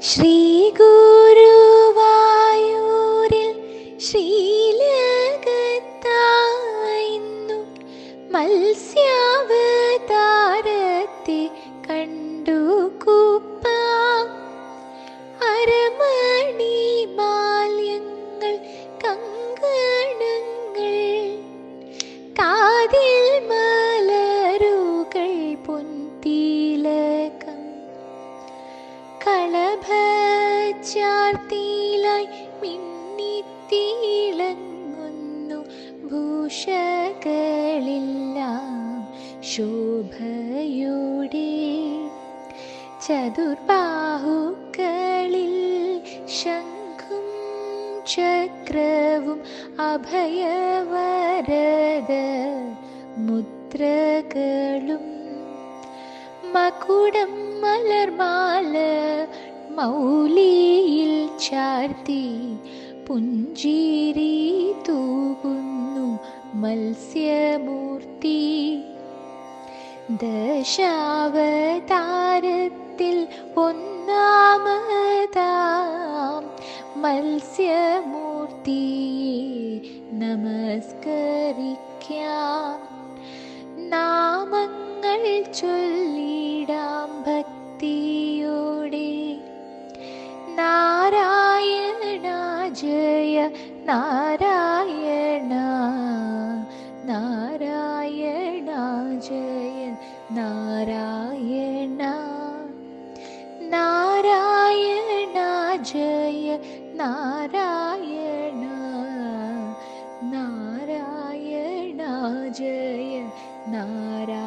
ശ്രീ ഗുരുവായൂരിൽ ശ്രീലകത്തായിന്നു മത്സ്യാവതാരത്തെ കണ്ടു കുപ്പ. അരമണി മാല്യങ്ങൾ കങ്കണങ്ങൾ കാതിൽ കളഭച്ചാർത്തിയിലായി മിന്നിത്തിളങ്ങുന്നു ഭൂഷകളെല്ലാം ശോഭയുടെ ചതുർബാഹുക്കളിൽ ശംഖും ചക്രവും അഭയവരദ മുദ്രകളും മകുടം മലർമാല മൗലിയിൽ ചാർത്തി പുഞ്ചിരി തൂകുന്നു മത്സ്യമൂർത്തി. ദശാവതാരത്തിൽ ഒന്നാമതാം മത്സ്യമൂർത്തിയെ നമസ്കരിക്കാം. நாராயணா நாராயணா ஜெய நாராயணா. நாராயணா ஜெய நாராயணா. நாராயணா ஜெய நாராயண.